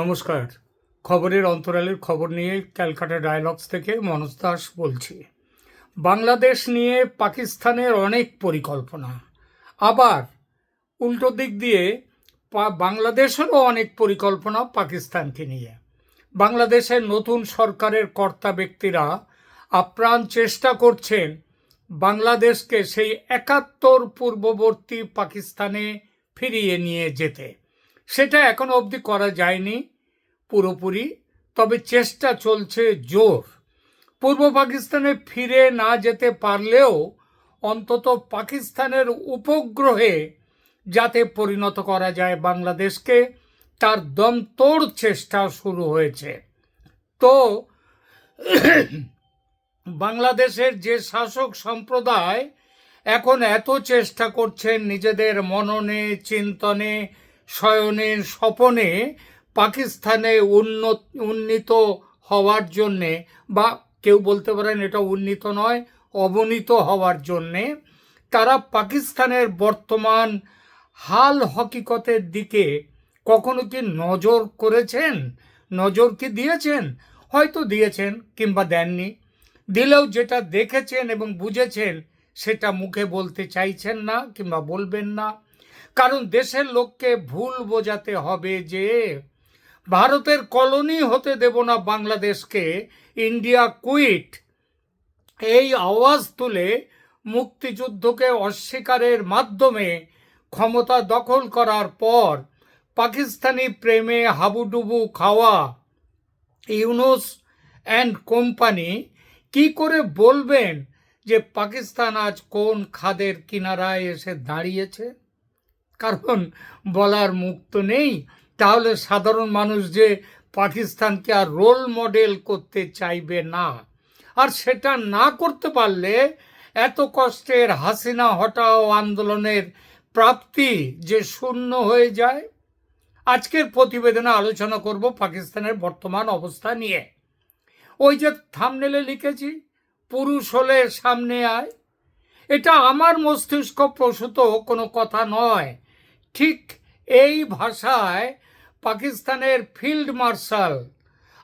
নমস্কার। খবরের অন্তরালের খবর নিয়ে ক্যালকাটা ডায়ালগস থেকে মনোজ দাস বলছি। বাংলাদেশ নিয়ে পাকিস্তানের অনেক পরিকল্পনা। আবার উল্টো দিক দিয়ে বাংলাদেশেরও অনেক পরিকল্পনা পাকিস্তানকে নিয়ে। বাংলাদেশের নতুন সরকারের কর্তা ব্যক্তিরা আপ্রাণ চেষ্টা করছেন বাংলাদেশকে সেই একাত্তর পূর্ববর্তী পাকিস্তানে ফিরিয়ে নিয়ে যেতে। সেটা এখনও অবধি করা যায়নি পুরোপুরি, তবে চেষ্টা চলছে জোর। পূর্ব পাকিস্তানে ফিরে না যেতে পারলেও অন্তত পাকিস্তানের উপগ্রহে যাতে পরিণত করা যায় বাংলাদেশকে, তার দমতোড় চেষ্টা শুরু হয়েছে। তো বাংলাদেশের যে শাসক সম্প্রদায় এখন এত চেষ্টা করছেন নিজেদের মননে, চিন্তনে শয়নে স্বপনে পাকিস্তানে উন্নত উন্নীত হওয়ার জন্যে বা কেউ বলতে পারেন এটা উন্নীত নয়, অবনীত হওয়ার জন্যে তারা পাকিস্তানের বর্তমান হাল হকিকতের দিকে কখনো কি নজর করেছেন? নজর কি দিয়েছেন? হয়তো দিয়েছেন কিংবা দেননি। দিলেও যেটা দেখেছেন এবং বুঝেছেন সেটা মুখে বলতে চাইছেন না কিংবা বলবেন না। কারণ দেশের লোককে ভুল বোঝাতে হবে যে ভারতের কলোনি হতে দেব না বাংলাদেশকে। ইন্ডিয়া কুইট এই আওয়াজ তুলে মুক্তিযুদ্ধকে অস্বীকারের মাধ্যমে ক্ষমতা দখল করার পর পাকিস্তানি প্রেমে হাবুডুবু খাওয়া ইউনুস অ্যান্ড কোম্পানি কি করে বলবেন যে পাকিস্তান আজ কোন খাদের কিনারায় এসে দাঁড়িয়েছে? কারণ বলার মুখ তো নেই। তাহলে সাধারণ মানুষ যে পাকিস্তানকে আর রোল মডেল করতে চাইবে না, আর সেটা না করতে পারলে এত কষ্টের হাসিনা হটাও আন্দোলনের প্রাপ্তি যে শূন্য হয়ে যায়। আজকের প্রতিবেদনে আলোচনা করব পাকিস্তানের বর্তমান অবস্থা নিয়ে। ওই যে থামনেলে লিখেছি, পুরুষ হলে সামনে আয়। এটা আমার মস্তিষ্ক প্রসূত কোনো কথা নয়। ঠিক এই ভাষায় পাকিস্তানের ফিল্ড মার্শাল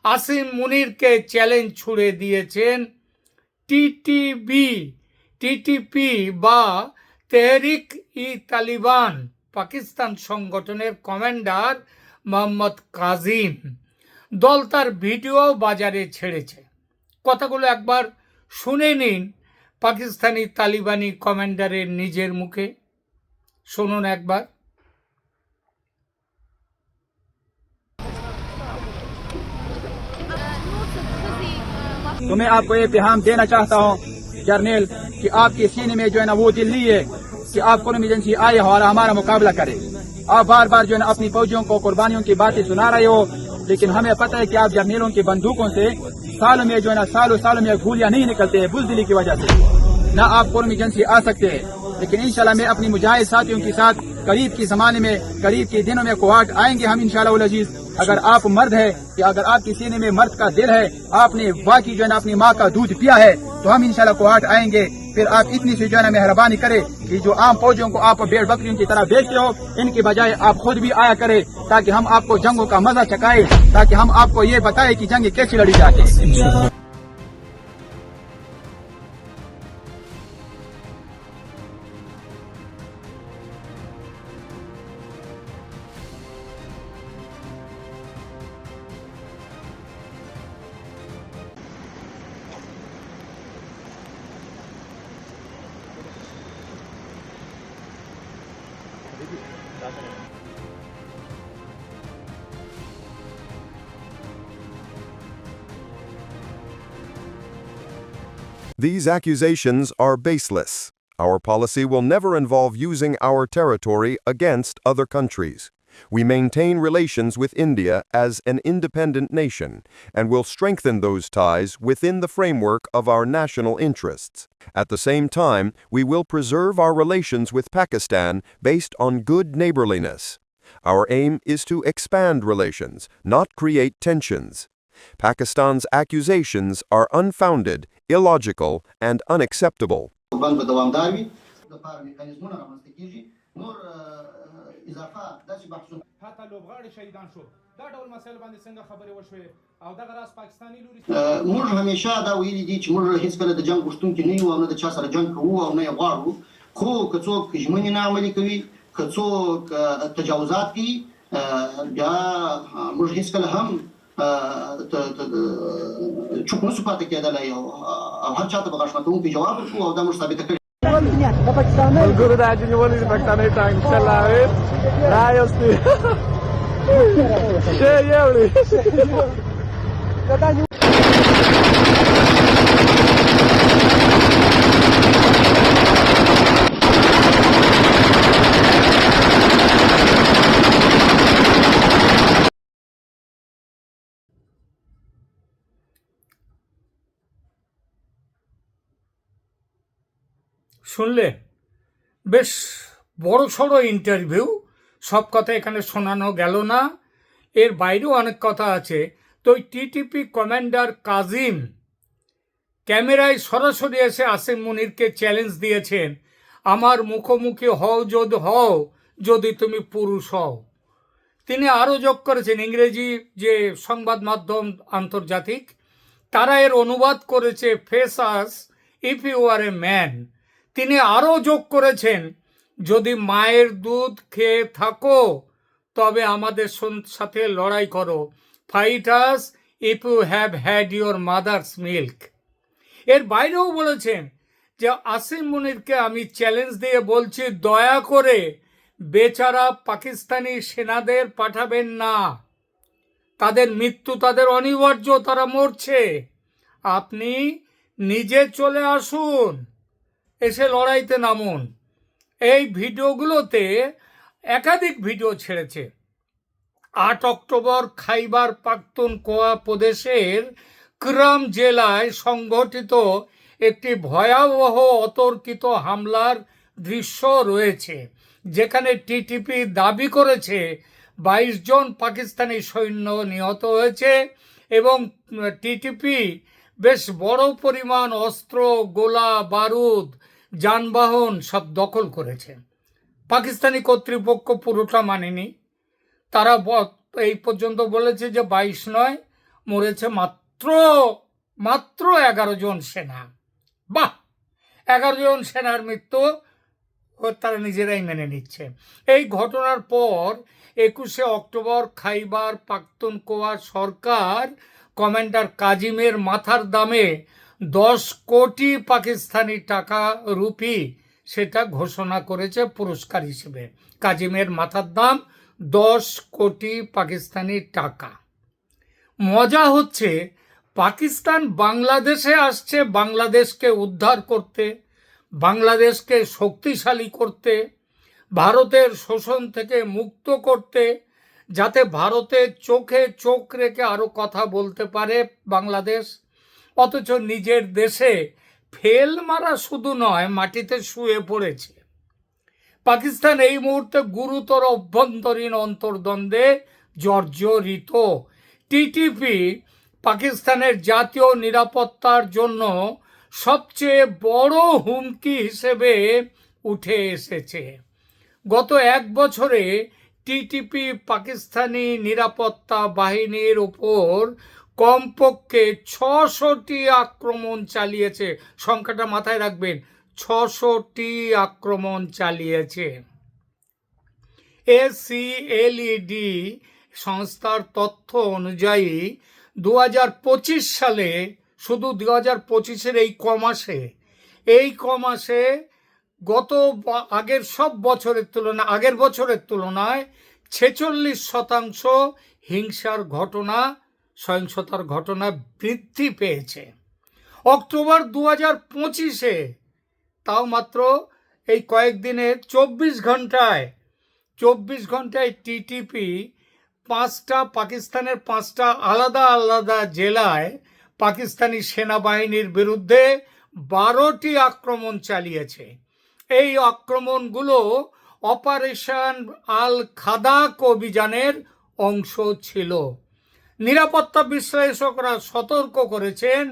আসিম মুনিরকে চ্যালেঞ্জ ছুড়ে দিয়েছেন টিটিবি, টিটিপি বা তেহরিক ই তালিবান পাকিস্তান সংগঠনের কমান্ডার মোহাম্মদ কাজিম। দল তার ভিডিও বাজারে ছেড়েছে। কথাগুলো একবার শুনে নিন পাকিস্তানি তালিবানি কমান্ডারের নিজের মুখে। শুনুন একবার। تو میں آپ کو یہ پیغام دینا چاہتا ہوں، جرنیل، کہ آپ کے سینے میں جو ہے نا وہ دلی ہے کہ آپ قومی ایجنسی آئے ہو اور ہمارا مقابلہ کرے۔ آپ بار بار جو ہے نا اپنی فوجیوں کو، قربانیوں کی باتیں سنا رہے ہو، لیکن ہمیں پتہ ہے کہ آپ جرنیلوں کی بندوقوں سے سالوں میں جو ہے نا سالوں سالوں میں گولیاں نہیں نکلتے ہیں، بزدلی کی وجہ سے۔ نہ آپ قومی ایجنسی آ سکتے ہیں، لیکن انشاءاللہ میں اپنی مجاہد ساتھیوں کے ساتھ قریب کے زمانے میں، قریب کے دنوں میں کوہاٹ آئیں گے ہم انشاءاللہ شاء اگر آپ مرد ہے یا اگر آپ کے سینے میں مرد کا دل ہے، آپ نے واقعی جو ہے نا اپنی ماں کا دودھ پیا ہے، تو ہم انشاءاللہ کوہاٹ آئیں گے۔ پھر آپ اتنی سی جو ہے نا مہربانی کرے کہ جو عام فوجوں کو آپ بیڑ بکریوں کی طرح بیچتے ہو، ان کے بجائے آپ خود بھی آیا کرے تاکہ ہم آپ کو جنگوں کا مزہ چکائے تاکہ ہم آپ کو یہ بتائے کہ جنگ کیسے لڑی جاتے These accusations are baseless. Our policy will never involve using our territory against other countries. We maintain relations with India as an independent nation and will strengthen those ties within the framework of our national interests. At the same time, we will preserve our relations with Pakistan based on good neighborliness. Our aim is to expand relations, not create tensions. Pakistan's accusations are unfounded, illogical, and unacceptable. نور اضافه داسې بحثونه. حتی لوبغاړي شهیدان شو. دا ډول مسایل باندې څنګه خبرې وشوې؟ او دغه راز پاکستاني لوري موږ همیشه دا ویلي دي چې موږ هیڅکله د جنگ غوښتونکي نه یو او نه د چا سره جنگ کوو او نه یې غواړو. خو که څوک ژمنې نه عملي کوي که څوک تجاوزات کوي بیا موږ هیڅکله هم چوپ نسو پاتې کېدلی او هر چاته به غاښ ماتونکی جواب ورکړو او دا موږ ثابته کړې guru daji ni wali pakistani tang chala ve rai osti she yevli kata শুনলে? বেশ বড় সড়ো interview সব কথা এখানে শোনানো গেল না। এর বাইরেও অনেক কথা আছে। তো ওই টিটিপি কমান্ডার কাজিম ক্যামেরায় সরাসরি এসে আসিম মুনিরকে চ্যালেঞ্জ দিয়েছেন। আমার মুখোমুখি হও যদি হও, যদি তুমি পুরুষ হও। তিনি আরও যোগ করেছেন ইংরেজি যে সংবাদ মাধ্যম আন্তর্জাতিক। তারা এর অনুবাদ করেছে face us if you are a man. তিনি আরও যোগ করেছেন, যদি মায়ের দুধ খেয়ে থাকো, তবে আমাদের সাথে লড়াই করো। Fight us if you have had your mother's milk এর বাইরেও বলেছেন যে, আসিম মুনিরকে আমি চ্যালেঞ্জ দিয়ে বলছি, দয়া করে বেচারা পাকিস্তানি সেনাদের পাঠাবেন না। তাদের মৃত্যু, তাদের অনিবার্য, তারা মরছে। আপনি নিজে চলে আসুন। এসে লড়াইতে নামুন। এই ভিডিওগুলোতে একাধিক ভিডিও ছেড়েছে। আট অক্টোবর খাইবার পাখতুনখোয়া প্রদেশের ক্রাম জেলায় সংঘটিত একটি ভয়াবহ অতর্কিত হামলার দৃশ্য রয়েছে, যেখানে টিটিপি দাবি করেছে বাইশ জন পাকিস্তানি সৈন্য নিহত হয়েছে এবং টিটিপি বেশ বড় পরিমাণ অস্ত্র, গোলা, বারুদ যানবাহন সব দখল করেছে। পাকিস্তানি কর্তৃপক্ষ পুরোটা মানেনি। তারা এই পর্যন্ত বলেছে যে বাইশ নয়, মরেছে মাত্র মাত্র এগারো জন সেনা। বাহ! এগারো জন সেনার মৃত্যু তারা নিজেরাই মেনে নিচ্ছে। এই ঘটনার পর একুশে অক্টোবর খাইবার পাখতুনখোয়া সরকার কমান্ডার কাজিমের মাথার দামে দশ কোটি পাকিস্তানি টাকা রুপি সেটা ঘোষণা করেছে পুরস্কার হিসেবে। কাজিমের মাথার দাম দশ কোটি পাকিস্তানি টাকা। মজা হচ্ছে পাকিস্তান বাংলাদেশে আসছে, বাংলাদেশকে উদ্ধার করতে, বাংলাদেশকে শক্তিশালী করতে, ভারতের শোষণ থেকে মুক্ত করতে, যাতে ভারতের চোখে চোখ রেখে আরও কথা বলতে পারে বাংলাদেশ। অথচ নিজের দেশে ফেল মারা শুধু নয়, মাটিতে শুয়ে পড়েছে। পাকিস্তান এই মুহূর্তে গুরুতর অভ্যন্তরীণ অন্তর্দ্বন্দ্বে জর্জরিত টিটিপি পাকিস্তানের জাতীয় নিরাপত্তার জন্য সবচেয়ে বড় হুমকি হিসেবে উঠে এসেছে। গত এক বছরে টিটিপি পাকিস্তানি নিরাপত্তা বাহিনীর ওপর কমপক্ষে ছশোটি আক্রমণ চালিয়েছে। সংখ্যাটা মাথায় রাখবেন, ছশোটি আক্রমণ চালিয়েছে। এসিএলইডি সংস্থার তথ্য অনুযায়ী দু হাজার পঁচিশ সালে, শুধু দু হাজার পঁচিশের এই কমাসে এই কমাসে গত আগের সব বছরের তুলনায় আগের বছরের তুলনায় ছেচল্লিশ শতাংশ হিংসার ঘটনা সহিংসতার ঘটনা বৃদ্ধি পেয়েছে। অক্টোবর দু হাজার পঁচিশে তাও মাত্র এই কয়েকদিনে চব্বিশ ঘন্টায় চব্বিশ ঘন্টায় টিটিপি পাঁচটা, পাকিস্তানের পাঁচটা আলাদা আলাদা জেলায় পাকিস্তানি সেনাবাহিনীর বিরুদ্ধে বারোটি আক্রমণ চালিয়েছে। এই আক্রমণগুলো অপারেশন আল খাদাক অভিযানের অংশ ছিল। নিরাপত্তা বিশ্লেষকরা সতর্ক করেছেন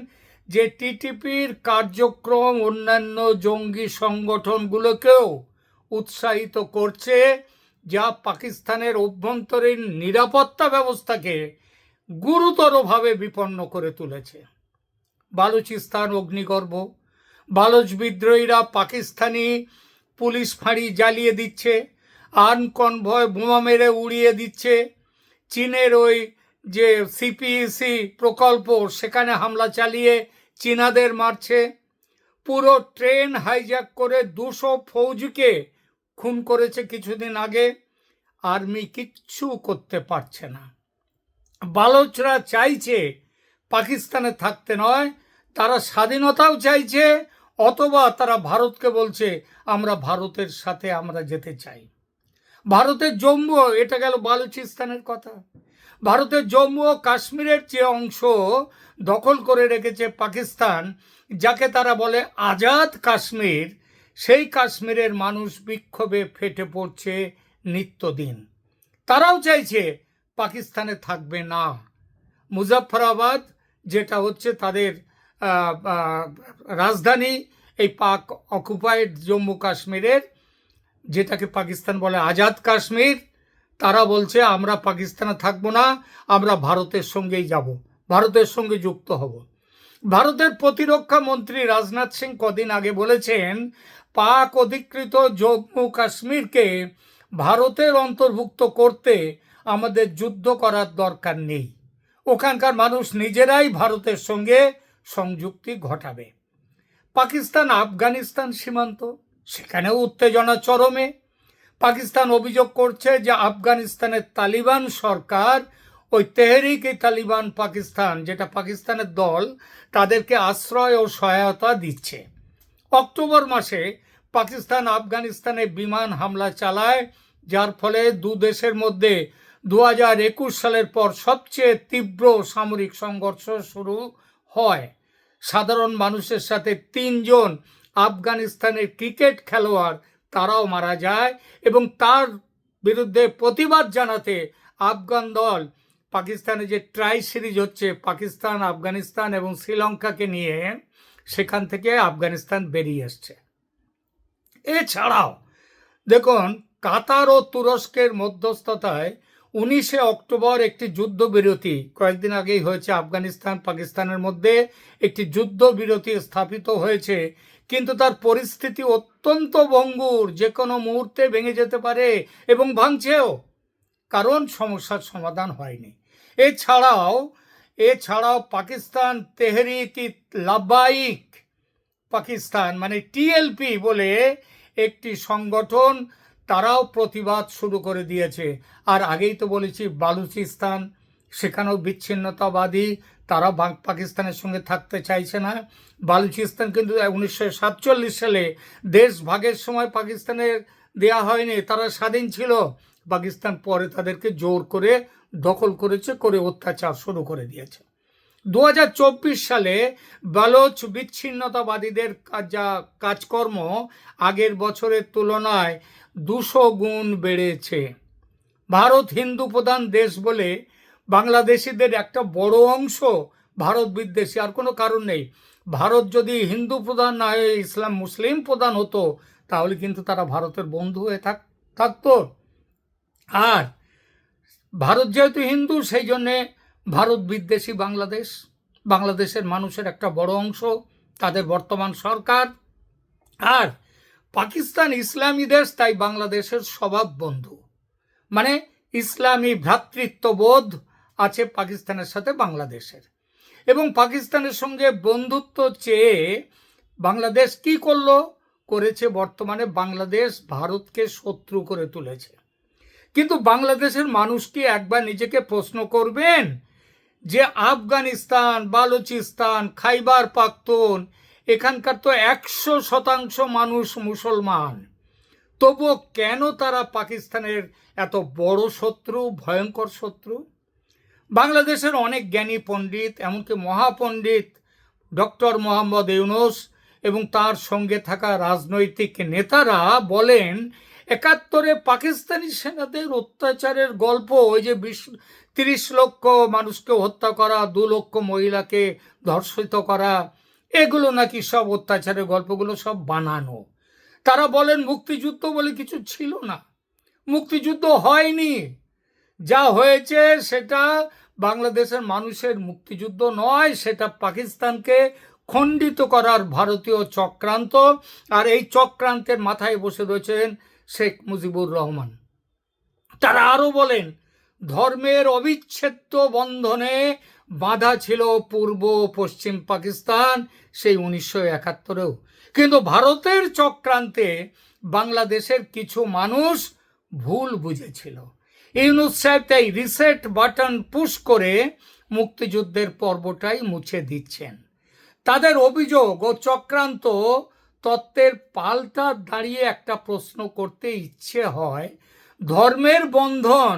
যে টিটিপির কার্যক্রম অন্যান্য জঙ্গি সংগঠনগুলোকেও উৎসাহিত করছে, যা পাকিস্তানের অভ্যন্তরীণ নিরাপত্তা ব্যবস্থাকে গুরুতরভাবে বিপন্ন করে তুলেছে। বালুচিস্তান অগ্নিগর্ভ, বালুচ বিদ্রোহীরা পাকিস্তানি পুলিশ ফাঁড়ি জ্বালিয়ে দিচ্ছে আর্ন কনভয় বোমা মেরে উড়িয়ে দিচ্ছে, চীনের ওই যে সিপিইসি প্রকল্প, সেখানে হামলা চালিয়ে চীনাদের মারছে। পুরো ট্রেন হাইজ্যাক করে দুশো ফৌজিকে খুন করেছে কিছুদিন আগে। আর্মি কিচ্ছু করতে পারছে না। বালোচরা চাইছে পাকিস্তানে থাকতে নয়, তারা স্বাধীনতাও চাইছে, অথবা তারা ভারতকে বলছে, আমরা ভারতের সাথে আমরা যেতে চাই। ভারতের জম্মু, এটা গেল বালুচিস্তানের কথা। ভারতের জম্মু ও কাশ্মীরের যে অংশ দখল করে রেখেছে পাকিস্তান, যাকে তারা বলে আজাদ কাশ্মীর। সেই কাশ্মীরের মানুষ বিক্ষোভে ফেটে পড়ছে নিত্যদিন। তারাও চাইছে পাকিস্তানে থাকবে না। মুজাফরাবাদ যেটা হচ্ছে তাদের রাজধানী, এই পাক অকুপাইড জম্মু কাশ্মীরের যেটাকে পাকিস্তান বলে আজাদ কাশ্মীর। তারা বলছে, আমরা পাকিস্তানে থাকব না, আমরা ভারতের সঙ্গেই যাব, ভারতের সঙ্গে যুক্ত হব। ভারতের প্রতিরক্ষা মন্ত্রী রাজনাথ সিং কদিন আগে বলেছেন, পাক অধিকৃত জম্মু কাশ্মীরকে ভারতের অন্তর্ভুক্ত করতে আমাদের যুদ্ধ করার দরকার নেই। ওখানকার মানুষ নিজেরাই ভারতের সঙ্গে সংযুক্তি ঘটাবে। পাকিস্তান, আফগানিস্তান সীমান্ত, সেখানেও উত্তেজনা চরমে। পাকিস্তান অভিযোগ করছে যে আফগানিস্তানের তালিবান সরকার, ওই তেহরিক ই তালিবান পাকিস্তান, যেটা পাকিস্তানের দল, তাদেরকে আশ্রয় ও সহায়তা দিচ্ছে। অক্টোবর মাসে পাকিস্তান আফগানিস্তানে বিমান হামলা চালায়, যার ফলে দু দেশের মধ্যে দু একুশ সালের পর সবচেয়ে তীব্র সামরিক সংঘর্ষ শুরু হয়। সাধারণ মানুষের সাথে তিনজন আফগানিস্তানের ক্রিকেট খেলোয়াড় তারাও মারা যায় এবং তার বিরুদ্ধে প্রতিবাদ জানাতে আফগান দল পাকিস্তানে যে ট্রাই সিরিজ হচ্ছে পাকিস্তান, আফগানিস্তান এবং শ্রীলঙ্কাকে নিয়ে সেখান থেকে আফগানিস্তান বেরিয়ে এসছে এছাড়াও দেখুন, কাতার ও তুরস্কের মধ্যস্থতায় উনিশে অক্টোবর একটি যুদ্ধবিরতি, কয়েকদিন আগেই হয়েছে আফগানিস্তান, পাকিস্তানের মধ্যে একটি যুদ্ধবিরতি স্থাপিত হয়েছে, কিন্তু তার পরিস্থিতি অত্যন্ত ভঙ্গুর, যে কোনো মুহূর্তে ভেঙে যেতে পারে এবং ভাঙছেও। কারণ সমস্যার সমাধান হয়নি। এছাড়াও এছাড়াও পাকিস্তান তেহরিক ই লাবাইক পাকিস্তান মানে টিএলপি বলে একটি সংগঠন তারাও প্রতিবাদ শুরু করে দিয়েছে। আর আগেই তো বলেছি, বালুচিস্তান, সেখানেও বিচ্ছিন্নতাবাদী তারা পাকিস্তানের সঙ্গে থাকতে চাইছে না। বালুচিস্তান কিন্তু উনিশশো সাতচল্লিশ সালে দেশ ভাগের সময় পাকিস্তানের দেয়া হয়নি, তারা স্বাধীন ছিল। পাকিস্তান পরে তাদেরকে জোর করে দখল করেছে, করে অত্যাচার শুরু করে দিয়েছে। দু হাজার চব্বিশ সালে বালোচ বিচ্ছিন্নতাবাদীদের যা কাজকর্ম আগের বছরের তুলনায় দুশো গুণ বেড়েছে। ভারত হিন্দু প্রধান দেশ বলে বাংলাদেশিদের একটা বড় অংশ ভারত বিদ্বেষী, আর কোনো কারণ নেই। ভারত যদি হিন্দু প্রধান না হয়ে ইসলাম মুসলিম প্রধান হতো, তাহলে কিন্তু তারা ভারতের বন্ধু হয়ে থাক, থাকতো। আর ভারত যেহেতু হিন্দু, সেই জন্যে ভারত বিদ্বেষী বাংলাদেশ। বাংলাদেশের মানুষের একটা বড় অংশ, তাদের বর্তমান সরকার। আর পাকিস্তান ইসলামী দেশ, তাই বাংলাদেশের স্বভাব বন্ধু মানে ইসলামী ভ্রাতৃত্ববোধ আছে পাকিস্তানের সাথে বাংলাদেশের। এবং পাকিস্তানের সঙ্গে বন্ধুত্ব চেয়ে বাংলাদেশ কি করল? করেছে বর্তমানে বাংলাদেশ ভারতকে শত্রু করে তুলেছে। কিন্তু বাংলাদেশের মানুষ কি একবার নিজেকে প্রশ্ন করবেন যে আফগানিস্তান, বালুচিস্তান, খাইবার পাখতুন, এখানকার তো একশো শতাংশ মানুষ মুসলমান। তবুও কেন তারা পাকিস্তানের এত বড় শত্রু, ভয়ঙ্কর শত্রু? বাংলাদেশের অনেক জ্ঞানী পণ্ডিত, এমনকি মহাপণ্ডিত ডক্টর মোহাম্মদ ইউনুস এবং তার সঙ্গে থাকা রাজনৈতিক নেতারা বলেন, একাত্তরে পাকিস্তানি সেনাদের অত্যাচারের গল্প, ওই যে বিশ, তিরিশ লক্ষ মানুষকে হত্যা করা, দু লক্ষ মহিলাকে ধর্ষিত করা, এগুলো নাকি সব অত্যাচারের গল্পগুলো সব বানানো। তারা বলেন, মুক্তিযুদ্ধ বলে কিছু ছিল না। মুক্তিযুদ্ধ হয়নি। যা হয়েছে সেটা বাংলাদেশের মানুষের মুক্তিযুদ্ধ নয়, সেটা পাকিস্তানকে খণ্ডিত করার ভারতীয় চক্রান্ত। আর এই চক্রান্তের মাথায় বসে রয়েছেন শেখ মুজিবুর রহমান। তারা আরও বলেন, ধর্মের অবিচ্ছেদ্য বন্ধনে বাধা ছিল পূর্ব পশ্চিম পাকিস্তান সেই উনিশশো একাত্তরেও। কিন্তু ভারতের চক্রান্তে বাংলাদেশের কিছু মানুষ ভুল বুঝেছিল। ইউনুস সাহেব তাই রিসেট বাটন পুশ করে মুক্তিযুদ্ধের পর্বটাই মুছে দিচ্ছেন। তাদের অভিযোগ ও চক্রান্ত তত্ত্বের পাল্টা দাঁড়িয়ে একটা প্রশ্ন করতে ইচ্ছে হয়, ধর্মের বন্ধন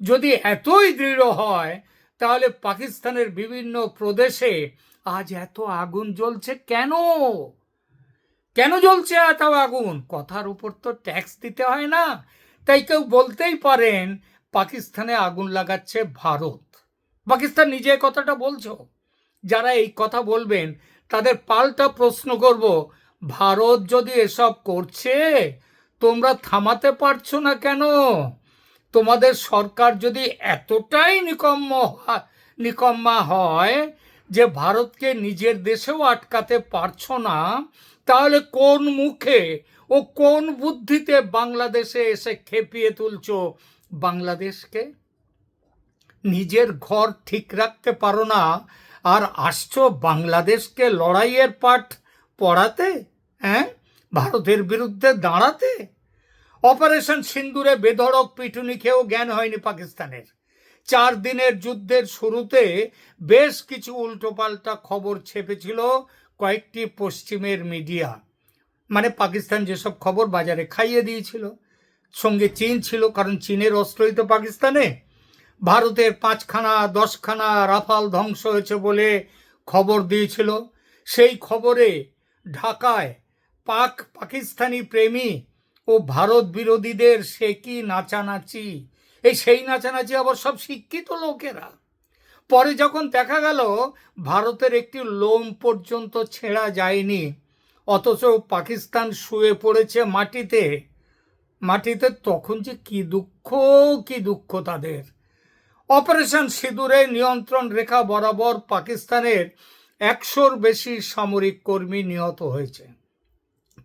যদি এতই দৃঢ় হয়, তাহলে পাকিস্তানের বিভিন্ন প্রদেশে আজ এত আগুন জ্বলছে কেন? কেন জ্বলছে এত আগুন? কথার উপর তো ট্যাক্স দিতে হয় না। তাই কেউ বলতেই পারেন পাকিস্তানে আগুন লাগাচ্ছে ভারত। পাকিস্তান নিজে কথাটা বলছো? যারা এই কথা বলবেন, তাদের পাল্টা প্রশ্ন করব, ভারত যদি এসব করছে, তোমরা থামাতে পারছ না কেন? তোমাদের সরকার যদি এতটাই নিকম্ম নিকম্মা হয় যে ভারতকে নিজের দেশেও আটকাতে পারছ না, তাহলে কোন মুখে ও কোন বুদ্ধিতে বাংলাদেশে এসে খেপিয়ে তুলছো বাংলাদেশকে নিজের ঘর ঠিক রাখতে পারো না, আর আসছো বাংলাদেশকে লড়াইয়ের পাঠ পড়াতে হ্যাঁ? ভারতের বিরুদ্ধে দাঁড়াতে? অপারেশন সিন্দুরে বেধড়ক পিটুনি খেয়েও জ্ঞান হয়নি পাকিস্তানের। চার দিনের যুদ্ধের শুরুতে বেশ কিছু উল্টোপাল্টা খবর ছেপেছিল কয়েকটি পশ্চিমের মিডিয়া। মানে পাকিস্তান যেসব খবর বাজারে খাইয়ে দিয়েছিল। সঙ্গে চীন ছিল, কারণ চীনের অস্ত্রই তো পাকিস্তানে। ভারতের পাঁচখানা, দশখানা রাফাল ধ্বংস হয়েছে বলে খবর দিয়েছিল। সেই খবরে ঢাকায় পাক পাকিস্তানি প্রেমী ও ভারত বিরোধীদের সে কি নাচানাচি? এই সেই নাচানাচি আবার সব শিক্ষিত লোকেরা। পরে যখন দেখা গেল, ভারতের একটি লোম পর্যন্ত ছেঁড়া যায়নি, অথচ পাকিস্তান শুয়ে পড়েছে মাটিতে মাটিতে তখন যে কি দুঃখ কি দুঃখ তাদের। অপারেশন সিঁদুরে নিয়ন্ত্রণ রেখা বরাবর পাকিস্তানের একশোর বেশি সামরিক কর্মী নিহত হয়েছে।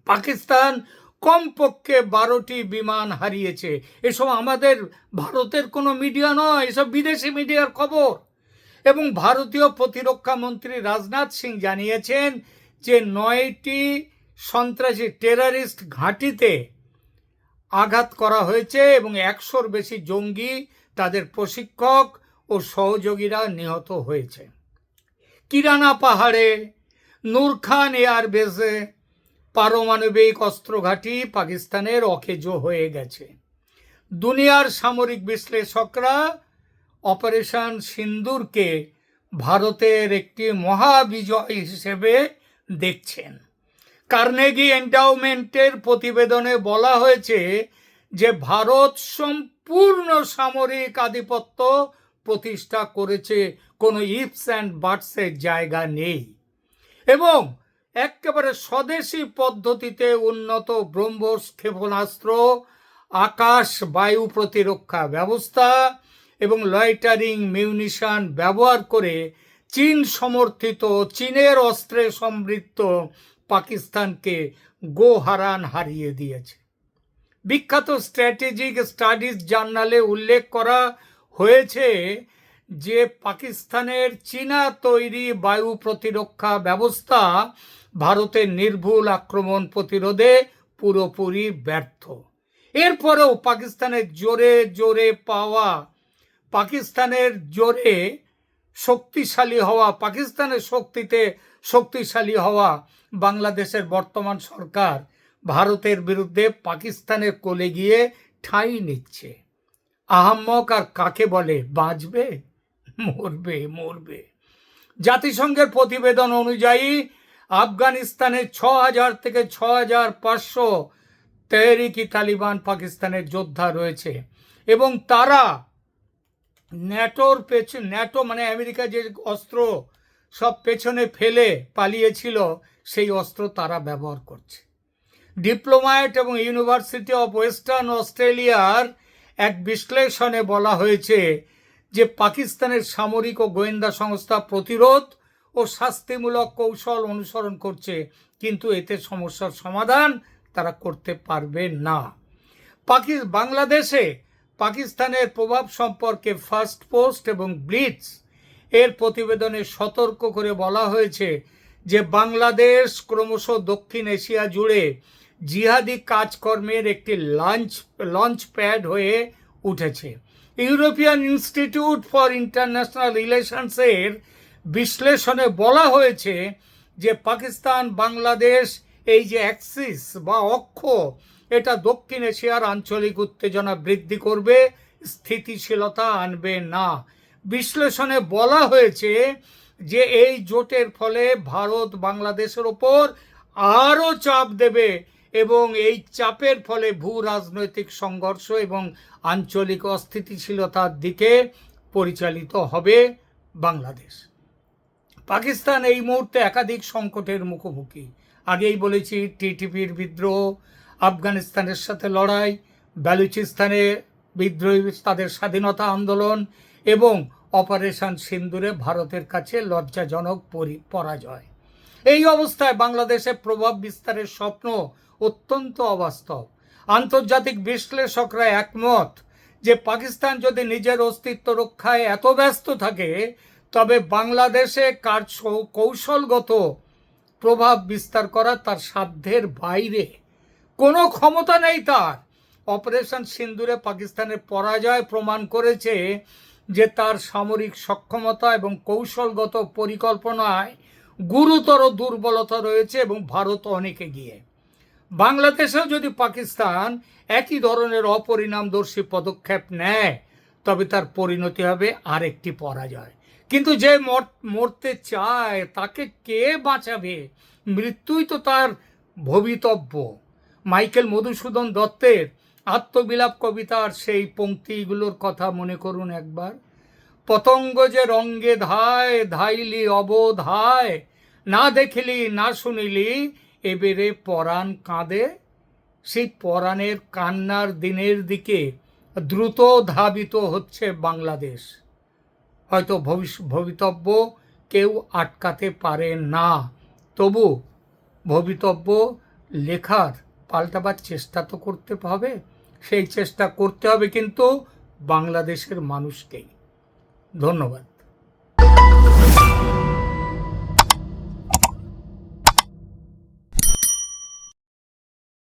পাকিস্তান কমপক্ষে বারোটি বিমান হারিয়েছে। এসব আমাদের ভারতের কোনো মিডিয়া নয়, এসব বিদেশি মিডিয়ার খবর। এবং ভারতীয় প্রতিরক্ষা মন্ত্রী রাজনাথ সিং জানিয়েছেন যে নয়টি সন্ত্রাসী টেরারিস্ট ঘাঁটিতে আঘাত করা হয়েছে এবং একশোর বেশি জঙ্গি তাদের প্রশিক্ষক ও সহযোগীরা নিহত হয়েছে। কিরানা পাহাড়ে নূর খান এয়ারবেসে পারমাণবিক অস্ত্র ঘাঁটি পাকিস্তানের অকেজো হয়ে গেছে। দুনিয়ার সামরিক বিশ্লেষকরা অপারেশন সিন্দুরকে ভারতের একটি মহাবিজয় হিসেবে দেখছেন। কার্নেগি এন্ডাউমেন্টের প্রতিবেদনে বলা হয়েছে যে ভারত সম্পূর্ণ সামরিক আধিপত্য প্রতিষ্ঠা করেছে। কোনো ইফস অ্যান্ড বার্ডসের জায়গা নেই। এবং একেবারে স্বদেশি পদ্ধতিতে উন্নত ব্রহ্মস ক্ষেপণাস্ত্র, আকাশ বায়ু প্রতিরক্ষা ব্যবস্থা এবং লয়টারিং মিউনিশন ব্যবহার করে চীন সমর্থিত চীনের অস্ত্রে সমৃদ্ধ পাকিস্তানকে গোহারান হারিয়ে দিয়েছে। বিখ্যাত স্ট্র্যাটেজিক স্টাডিজ জার্নালে উল্লেখ করা হয়েছে যে পাকিস্তানের চীনা তৈরি বায়ু প্রতিরক্ষা ব্যবস্থা ভারতের নির্ভুল আক্রমণ প্রতিরোধে পুরোপুরি ব্যর্থ। এরপরেও পাকিস্তানের জোরে জোরে পাওয়া, পাকিস্তানের জোরে শক্তিশালী হওয়া, পাকিস্তানের শক্তিতে শক্তিশালী হওয়া বাংলাদেশের বর্তমান সরকার ভারতের বিরুদ্ধে পাকিস্তানের কোলে গিয়ে ঠাঁই নিচ্ছে। আহাম্মক আর কাকে বলে? বাঁচবে? মরবে মরবে। জাতিসংঘের প্রতিবেদন অনুযায়ী আফগানিস্তানে ছ হাজার থেকে ছ হাজার পাঁচশো তেহরিকি তালিবান পাকিস্তানের যোদ্ধা রয়েছে এবং তারা ন্যাটোর পেছনে ন্যাটো মানে আমেরিকা যে অস্ত্র সব পেছনে ফেলে পালিয়েছিল, সেই অস্ত্র তারা ব্যবহার করছে। ডিপ্লোম্যাট এবং ইউনিভার্সিটি অফ ওয়েস্টার্ন অস্ট্রেলিয়ার এক বিশ্লেষণে বলা হয়েছে যে পাকিস্তানের সামরিক ও গোয়েন্দা সংস্থা প্রতিরোধ ও শাস্তিমূলক কৌশল অনুসরণ করছে, কিন্তু এতে সমস্যার সমাধান তারা করতে পারবে না। পাকি বাংলাদেশে পাকিস্তানের প্রভাব সম্পর্কে ফার্স্ট পোস্ট এবং ব্লিটস এর প্রতিবেদনে সতর্ক করে বলা হয়েছে যে বাংলাদেশ ক্রমশ দক্ষিণ এশিয়া জুড়ে জিহাদি কাজকর্মের একটি লঞ্চ লঞ্চ প্যাড হয়ে উঠেছে। ইউরোপিয়ান ইনস্টিটিউট ফর ইন্টারন্যাশনাল রিলেশনসের বিশ্লেষণে বলা হয়েছে যে পাকিস্তান বাংলাদেশ এই যে অ্যাক্সিস বা অক্ষ এটা দক্ষিণ এশিয়ার আঞ্চলিক উত্তেজনা বৃদ্ধি করবে, স্থিতিশীলতা আনবে না। বিশ্লেষণে বলা হয়েছে যে এই জোটের ফলে ভারত বাংলাদেশের ওপর আরও চাপ দেবে এবং এই চাপের ফলে ভূ রাজনৈতিক সংঘর্ষ এবং আঞ্চলিক অস্থিতিশীলতার দিকে পরিচালিত হবে বাংলাদেশ। পাকিস্তান এই মুহূর্তে একাধিক সংকটের মুখোমুখি। আগেই বলেছি, টিটিপির বিদ্রোহ আফগানিস্তানের সাথে লড়াই, বালুচিস্তানে বিদ্রোহী তাদের স্বাধীনতা আন্দোলন এবং অপারেশন সিন্দুরে ভারতের কাছে লজ্জাজনক পরি- পরাজয়। এই অবস্থায় বাংলাদেশে প্রভাব বিস্তারের স্বপ্ন অত্যন্ত অবাস্তব। আন্তর্জাতিক বিশ্লেষকরা একমত যে পাকিস্তান যদি নিজের অস্তিত্ব রক্ষায় এত ব্যস্ত থাকে, তবে বাংলাদেশে কার্য, কৌশলগত প্রভাব বিস্তার করা তার সাধ্যের বাইরে। কোনো ক্ষমতা নেই তার। অপারেশন সিন্দুরে পাকিস্তানের পরাজয় প্রমাণ করেছে যে তার সামরিক সক্ষমতা এবং কৌশলগত পরিকল্পনায় গুরুতর দুর্বলতা রয়েছে এবং ভারত অনেকে এগিয়ে। বাংলাদেশেও যদি পাকিস্তান একই ধরনের অপরিণামদর্শী পদক্ষেপ নেয়, তবে তার পরিণতি হবে আরেকটি পরাজয়। কিন্তু যে মর- মরতে চায়, তাকে কে বাঁচাবে? মৃত্যুই তো তার ভবিতব্য। মাইকেল মধুসূদন দত্তের আত্মবিলাপ কবিতার সেই পংক্তিগুলোর কথা মনে করুন একবার। পতঙ্গ যে রঙ্গে ধায়, ধাইলি অবোধায় না দেখিলি, না শুনিলি, এবেরে পরাণ কাঁদে। সেই পরাণের কান্নার দিনের দিকে দ্রুত ধাবিত হচ্ছে বাংলাদেশ। হয়তো ভবিষ্য ভবিতব্য কেউ আটকাতে পারে না, তবু ভবিতব্য লেখার পাল্টাবার চেষ্টা তো করতে হবে সেই চেষ্টা করতে হবে কিন্তু বাংলাদেশের মানুষকেই। ধন্যবাদ।